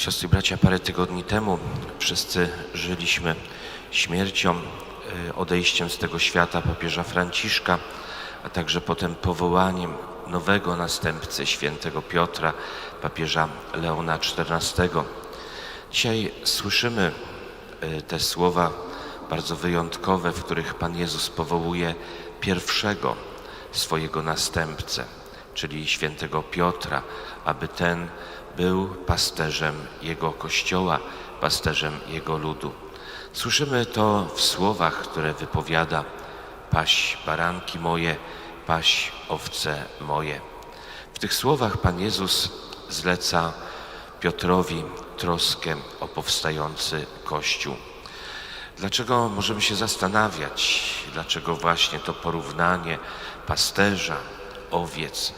Siostry bracia, parę tygodni temu wszyscy żyliśmy śmiercią, y, odejściem z tego świata papieża Franciszka, a także potem powołaniem nowego następcy świętego Piotra, papieża Leona XIV. Dzisiaj słyszymy y, te słowa bardzo wyjątkowe, w których Pan Jezus powołuje pierwszego swojego następcę, czyli świętego Piotra, aby ten był pasterzem Jego Kościoła, pasterzem Jego ludu. Słyszymy to w słowach, które wypowiada Paś baranki moje, paś owce moje. W tych słowach Pan Jezus zleca Piotrowi troskę o powstający Kościół. Dlaczego możemy się zastanawiać, dlaczego właśnie to porównanie pasterza, owiec.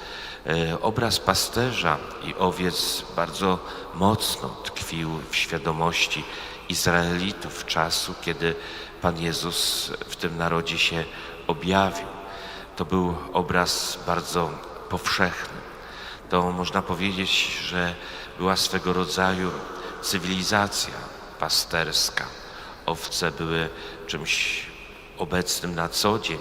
E, Obraz pasterza i owiec bardzo mocno tkwił w świadomości Izraelitów czasu, kiedy Pan Jezus w tym narodzie się objawił. To był obraz bardzo powszechny. To można powiedzieć, że była swego rodzaju cywilizacja pasterska. Owce były czymś obecnym na co dzień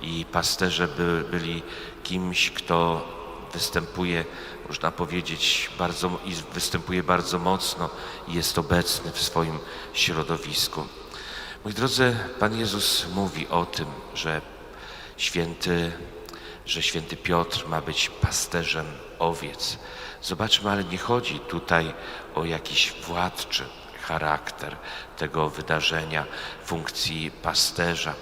i pasterze by, byli kimś, kto występuje, można powiedzieć, bardzo, występuje bardzo mocno i jest obecny w swoim środowisku. Moi drodzy, Pan Jezus mówi o tym, że święty, że święty Piotr ma być pasterzem owiec. Zobaczmy, ale nie chodzi tutaj o jakiś władczy charakter tego wydarzenia, funkcji pasterza.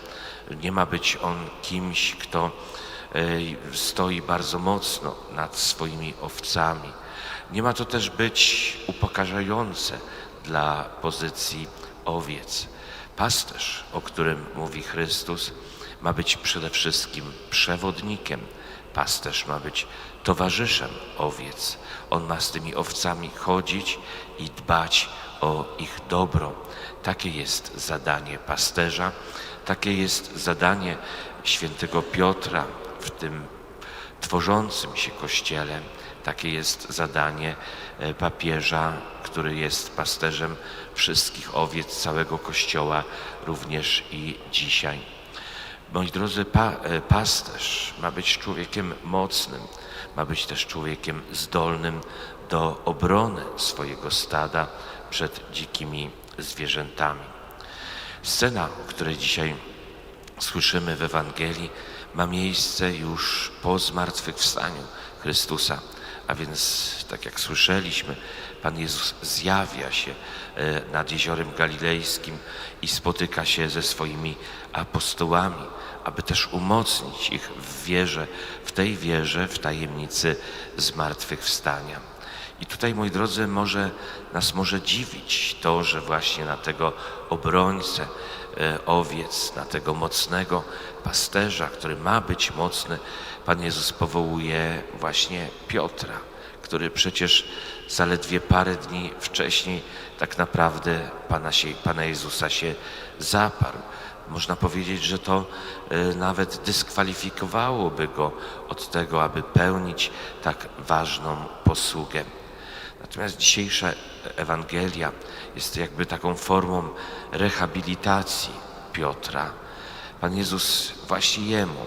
Nie ma być on kimś, kto stoi bardzo mocno nad swoimi owcami. Nie ma to też być upokarzające dla pozycji owiec. Pasterz, o którym mówi Chrystus, ma być przede wszystkim przewodnikiem. Pasterz ma być towarzyszem owiec. On ma z tymi owcami chodzić i dbać o ich dobro. Takie jest zadanie pasterza, takie jest zadanie świętego Piotra w tym tworzącym się kościele. Takie jest zadanie e, papieża, który jest pasterzem wszystkich owiec całego kościoła, również i dzisiaj. Moi drodzy, pa, e, pasterz ma być człowiekiem mocnym, ma być też człowiekiem zdolnym do obrony swojego stada przed dzikimi zwierzętami. Scena, o której dzisiaj słyszymy w Ewangelii, ma miejsce już po zmartwychwstaniu Chrystusa. A więc, tak jak słyszeliśmy, Pan Jezus zjawia się e, nad jeziorem galilejskim i spotyka się ze swoimi apostołami, aby też umocnić ich w wierze, w tej wierze, w tajemnicy zmartwychwstania. I tutaj, moi drodzy, może nas może dziwić to, że właśnie na tego obrońcę e, owiec, na tego mocnego pasterza, który ma być mocny, Pan Jezus powołuje właśnie Piotra, który przecież zaledwie parę dni wcześniej tak naprawdę Pana, się, Pana Jezusa się zaparł. Można powiedzieć, że to e, nawet dyskwalifikowałoby go od tego, aby pełnić tak ważną posługę. Natomiast dzisiejsza Ewangelia jest jakby taką formą rehabilitacji Piotra. Pan Jezus właśnie jemu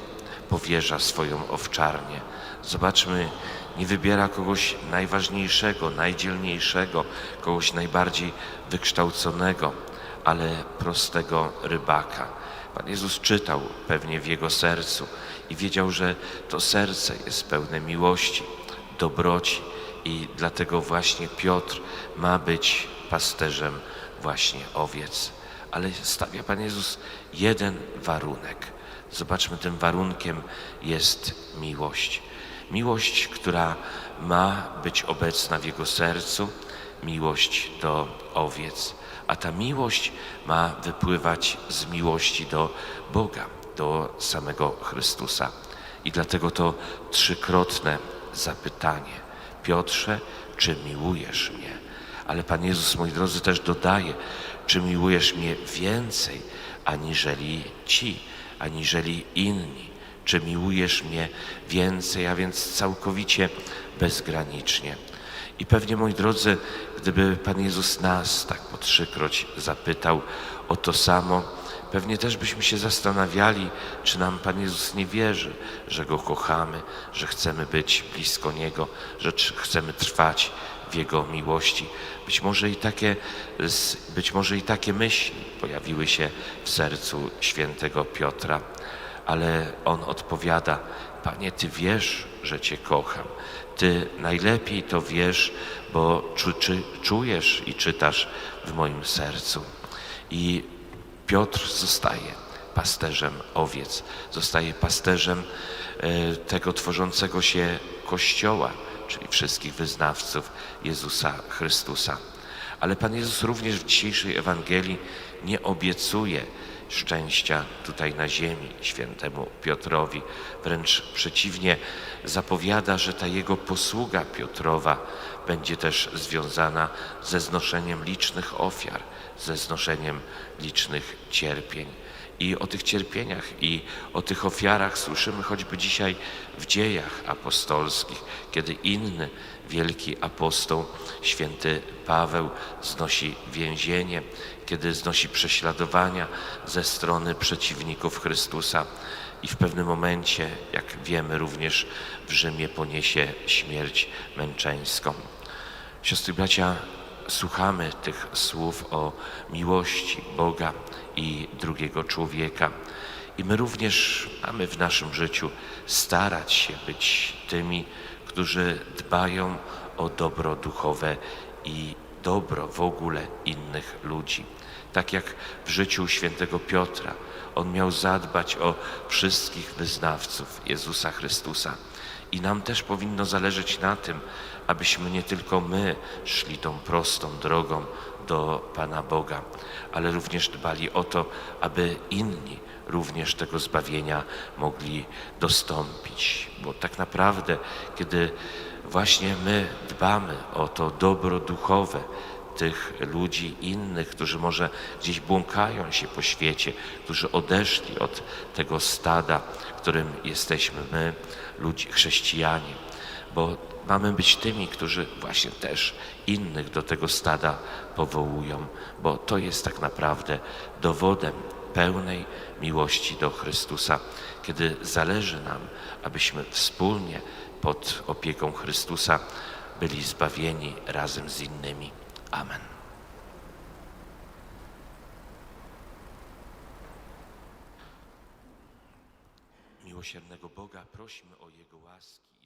powierza swoją owczarnię. Zobaczmy, nie wybiera kogoś najważniejszego, najdzielniejszego, kogoś najbardziej wykształconego, ale prostego rybaka. Pan Jezus czytał pewnie w jego sercu i wiedział, że to serce jest pełne miłości, dobroci i dlatego właśnie Piotr ma być pasterzem właśnie owiec. Ale stawia Pan Jezus jeden warunek. Zobaczmy, tym warunkiem jest miłość. Miłość, która ma być obecna w jego sercu, miłość do owiec. A ta miłość ma wypływać z miłości do Boga, do samego Chrystusa. I dlatego to trzykrotne zapytanie. Piotrze, czy miłujesz mnie? Ale Pan Jezus, moi drodzy, też dodaje, czy miłujesz mnie więcej aniżeli ci, aniżeli inni? Czy miłujesz mnie więcej, a więc całkowicie bezgranicznie? I pewnie, moi drodzy, gdyby Pan Jezus nas tak po trzykroć zapytał o to samo, pewnie też byśmy się zastanawiali, czy nam Pan Jezus nie wierzy, że Go kochamy, że chcemy być blisko Niego, że chcemy trwać w Jego miłości. Być może i takie, być może i takie myśli pojawiły się w sercu świętego Piotra, ale on odpowiada: Panie, Ty wiesz, że Cię kocham. Ty najlepiej to wiesz, bo czu, czy, czujesz i czytasz w moim sercu. I Piotr zostaje pasterzem owiec, zostaje pasterzem e, tego tworzącego się Kościoła, czyli wszystkich wyznawców Jezusa Chrystusa. Ale Pan Jezus również w dzisiejszej Ewangelii nie obiecuje szczęścia tutaj na ziemi świętemu Piotrowi. Wręcz przeciwnie, zapowiada, że ta jego posługa Piotrowa będzie też związana ze znoszeniem licznych ofiar, ze znoszeniem licznych cierpień. I o tych cierpieniach i o tych ofiarach słyszymy choćby dzisiaj w dziejach apostolskich, kiedy inny wielki apostoł, święty Paweł, znosi więzienie, kiedy znosi prześladowania ze strony przeciwników Chrystusa i w pewnym momencie, jak wiemy, również w Rzymie poniesie śmierć męczeńską. Siostry bracia, słuchamy tych słów o miłości Boga i drugiego człowieka. I my również mamy w naszym życiu starać się być tymi, którzy dbają o dobro duchowe i dobro w ogóle innych ludzi. Tak jak w życiu świętego Piotra, on miał zadbać o wszystkich wyznawców Jezusa Chrystusa. I nam też powinno zależeć na tym, abyśmy nie tylko my szli tą prostą drogą do Pana Boga, ale również dbali o to, aby inni również tego zbawienia mogli dostąpić. Bo tak naprawdę, kiedy właśnie my dbamy o to dobro duchowe, tych ludzi innych, którzy może gdzieś błąkają się po świecie, którzy odeszli od tego stada, którym jesteśmy my, ludzi, chrześcijanie, bo mamy być tymi, którzy właśnie też innych do tego stada powołują, bo to jest tak naprawdę dowodem pełnej miłości do Chrystusa, kiedy zależy nam, abyśmy wspólnie pod opieką Chrystusa byli zbawieni razem z innymi. Amen. Miłosiernego Boga prośmy o Jego łaski